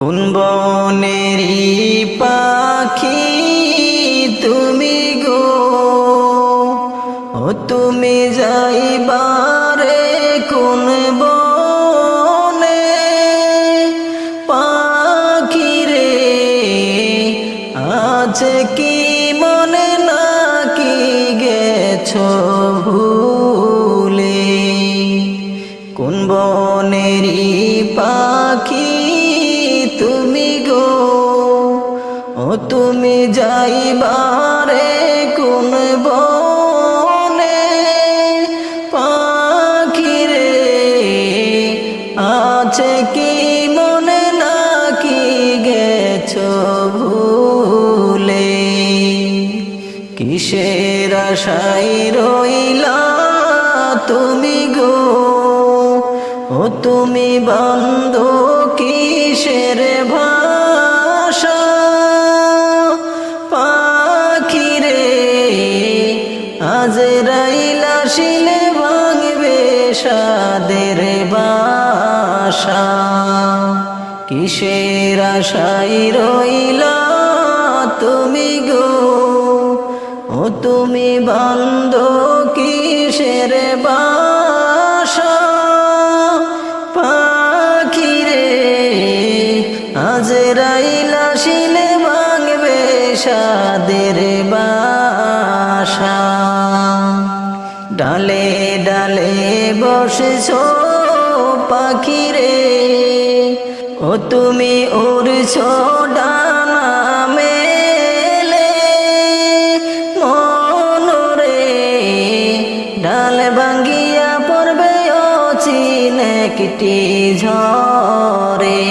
কোন বনেরি পাখি তুমি গো? ও তুমি যাইবারে কোন বনে পাখি রে আছে কি মনে নাকি গেছো ভুলে? কোন বনেরি পাখি তুমি যাইবারে কোন বনে পাখি রে আছে কি মনে নাকি গেছো ভুলে? কিসের আশাই রইলা তুমি গো? ও তুমি বন্ধ কিসের ভাষা আজ রাইলা শিলে ভাঙবে সাদের বাসা। কিসের আশাই রইলা তুমি গো? ও তুমি বন্ধ কিসের বাসা? পাখি রে, আজ রাইলা শিলে ভাঙবে সাদের বাসা। ডালে বসেছ পাখি রে ও তুমি উড়ছ ডানা মেলে। মনরে ডাল ভাঙ্গিয়া পড়বে ও চিনেকটি ঝরে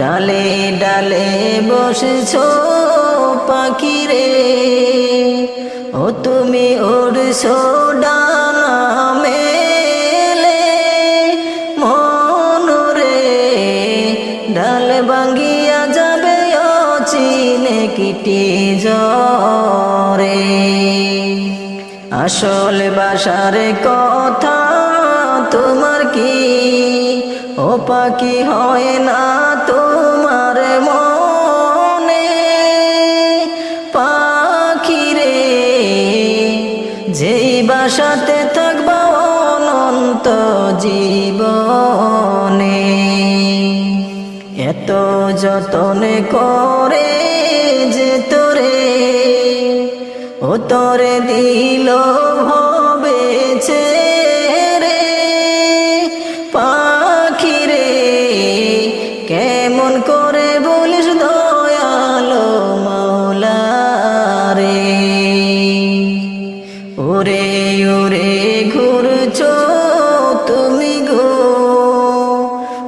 ডালে ডালে বসেছ পাখি রে ও তুমি উড়ছ ডানা কিটি জরে। আসল বাসার কথা তোমার কি? ও পাখি হয় না তোমার মনে। পাখি রে, যেই বাসাতে থাকবা অনন্ত জীবনে। এত যতন করে যে তোরে, ও তোরে দিল হবে রে পাখি রে কেমন করে বলিস দয়ালো মাওলা রে ওরে ওরে ঘুরছো তুমি গো,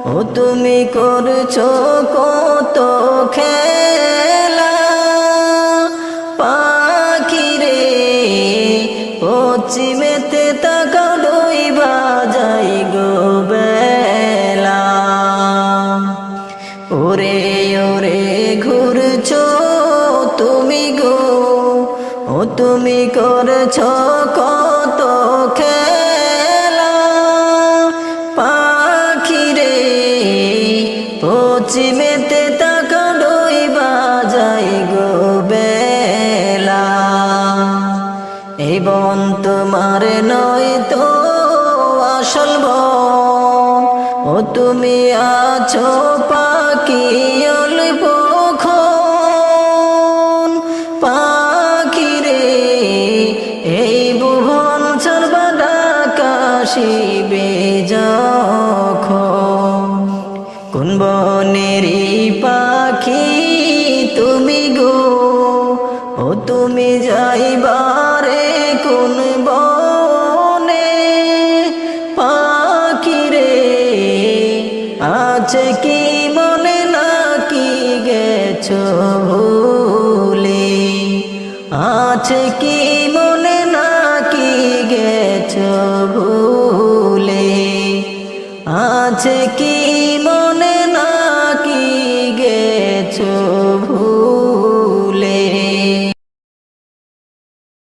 ও তুমি করছ কত খেলা পশ্চিমেতে ডই বাজাই গো বেলা। ওরে ওরে, ঘুরছো তুমি গো, ও তুমি করছ কত খেলা। পাখি রে ও তুমি আছো পাখি অল্প। পাখি রে এই ভুবন সর্বদাকাশিবে যখন কোন বনেরি পাখি তুমি গো ও তুমি যাইবারে কোন বনে আছে কি মনে নাকি গেছ ভুলে? আছে কি মনে নাকি গেছো ভুলে? আছে কি মনে নাকি গেছো ভুলে?